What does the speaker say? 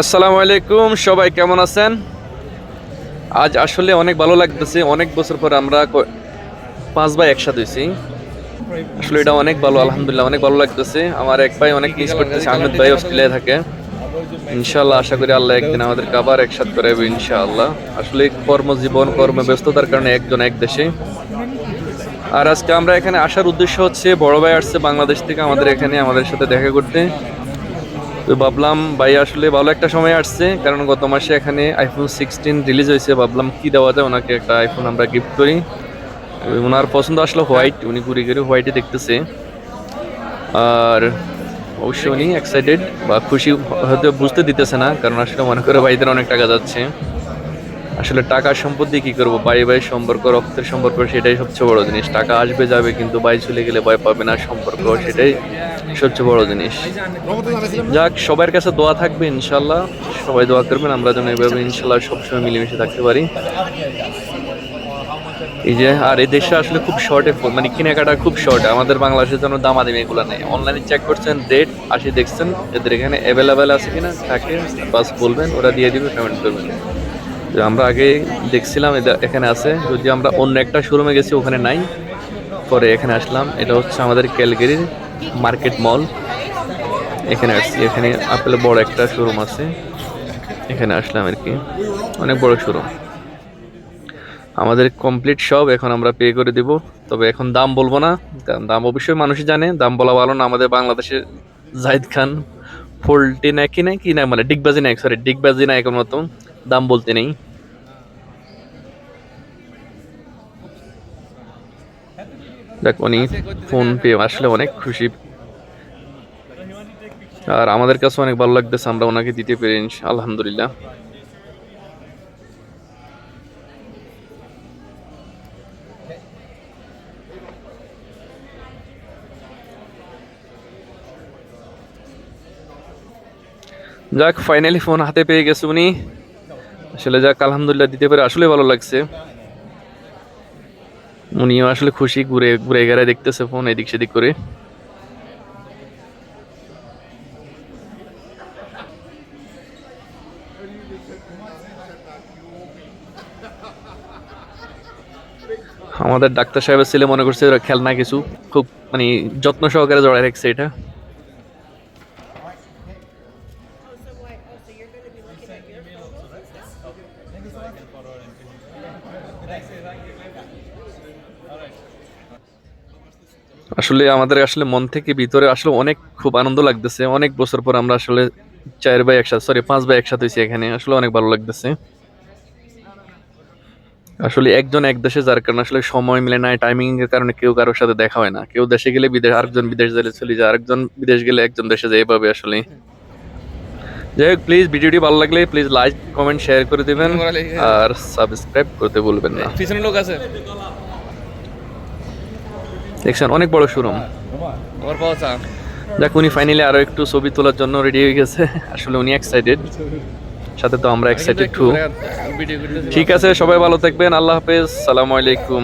আসসালামু আলাইকুম সবাই কেমন আছেন? আজ আসলে অনেক ভালো লাগতেছে অনেক বছর পর আমরা পাঁচ ভাই একসাথে হয়েছি। আসলে এটা অনেক ভালো আলহামদুলিল্লাহ অনেক ভালো লাগতেছে। আমার এক ভাই অনেক মিস করতেছে আহমেদ ভাই অস্ট্রেলিয়ায় থাকে। ইনশাআল্লাহ আশা করি আল্লাহ একদিন আমাদেরকে আবার একসাথে করাবে ইনশাআল্লাহ। আসলে কর্মজীবন কর্মব্যস্ততার কারণে একজন এক দেশে। আর আজকে আমরা এখানে আসার উদ্দেশ্য হচ্ছে বড় ভাই আসছে বাংলাদেশ থেকে আমাদের এখানে আমাদের সাথে দেখা করতে। তো ভাবলাম ভাই আসলে ভালো একটা সময় আসছে, কারণ গত মাসে এখানে আইফোন সিক্সটিন রিলিজ হয়েছে। ভাবলাম কি দেওয়া যায়, ওনাকে একটা আইফোন আমরা গিফট করি। ওনার পছন্দ আসলো হোয়াইট উনি ঘুরে ঘুরে হোয়াইটে দেখতেছে। আর অবশ্যই উনি এক্সাইটেড বা খুশি হয়তো বুঝতে দিতেছে না, কারণ আসলে মনে করে ভাইদের অনেক টাকা যাচ্ছে। আসলে টাকার সম্পদ দিয়ে কী করব? ভাই ভাই সম্পর্ক, রক্তের সম্পর্ক সেটাই সবচেয়ে বড় জিনিস। টাকা আসবে, যাবে, কিন্তু ভাই চলে গেলে ভয় পাবে না, সম্পর্ক সেটাই সবচেয়ে বড় জিনিস। যাক, সবার কাছে দোয়া থাকবে ইনশাল্লাহ। সবাই দোয়া করবেন, আমরা যেন এভাবে ইনশাল্লাহ সবসময় মিলেমিশে থাকতে পারি। এই যে, আর এই দেশে আসলে খুব শর্টে মানে কেনাকাটা খুব শর্ট আমাদের বাংলাদেশের জন্য দাম আদিম এগুলো নেই। অনলাইনে চেক করছেন ডেট আসি দেখছেন, এদের এখানে অ্যাভেলেবেল আছে কিনা, থাকে, বাস বলবেন, ওরা দিয়ে দিবে পেমেন্ট করবেন। আমরা আগে দেখছিলাম এখানে আছে। যদি আমরা অন্য একটা শোরুমে গেছি, ওখানে নাই। পরে এখানে আসলাম। এটা হচ্ছে আমাদের ক্যালগেরির মার্কেট মল। এখানে আসছি। এখানে আপেল বড় একটা শোরুম আছে। এখানে আসলাম আর কি। অনেক বড় শোরুম আমাদের কমপ্লিট সব এখন আমরা পে করে দিব। তবে এখন দাম বলব না। দাম অবশ্যই মানুষই জানে। দাম বলা ভালো না। আমাদের বাংলাদেশের জাহিদ খান। ফোল্টি না কি না কি না মানে ডিগবাজি নায়ক সরি ডিগবাজি নায়কের মতো দাম বলতে নেই। দেখ, উনি ফোন পে আসলে অনেক খুশি। আর আমাদের কাছে অনেক ভালো লাগতেছে, আমরা ওনাকে দিতে পেরে আলহামদুলিল্লাহ। যাক ফাইনালি ফোন হাতে পেয়ে গেছে উনি। আসলে যাক, আলহামদুলিল্লাহ দিতে পারে আসলে ভালো লাগছে। উনিও আসলে খুশি, ঘুরে ঘুরে গেড়ে দেখতেছে ফোন এদিক সেদিক করে। আমাদের ডাক্তার সাহেবের ছেলে মনে করছে খেলনা কিছু। খুব মানে যত্ন সহকারে জড়ায় রাখছে এটা। Photos. আসলে আমাদের আসলে মন থেকে ভিতরে আসলে অনেক খুব আনন্দ লাগতেছে। অনেক বছর পর আমরা আসলে চার ভাই একসাথে সরি পাঁচ ভাই একসাথে হয়েছি এখানে। আসলে অনেক ভালো লাগতেছে। আসলে একজন এক দেশে যার কারণে আসলে সময় মিলে না টাইমিং এর কারণে কেউ কারোর সাথে দেখা হয় না। কেউ দেশে গেলে বিদেশ, আরেকজন বিদেশ গেলে চলে যায়, আরেকজন বিদেশ গেলে একজন দেশে যায়, এভাবে আসলে যাই হোক প্লিজ ভিডিওটি ভালো লাগলে প্লিজ লাইক কমেন্ট শেয়ার করে দিবেন আর সাবস্ক্রাইব করতে ভুলবেন না। পিছনে লোক আছে। দেখছেন অনেক বড় শোরুম যাক উনি ফাইনালি আরও একটু ছবি তোলার জন্য রেডি হয়ে গেছে। আসলে উনি এক্সাইটেড সাথে তো আমরা এক্সাইটেড টু ঠিক আছে সবাই ভালো থাকবেন। আল্লাহ হাফেজ। সালামু আলাইকুম।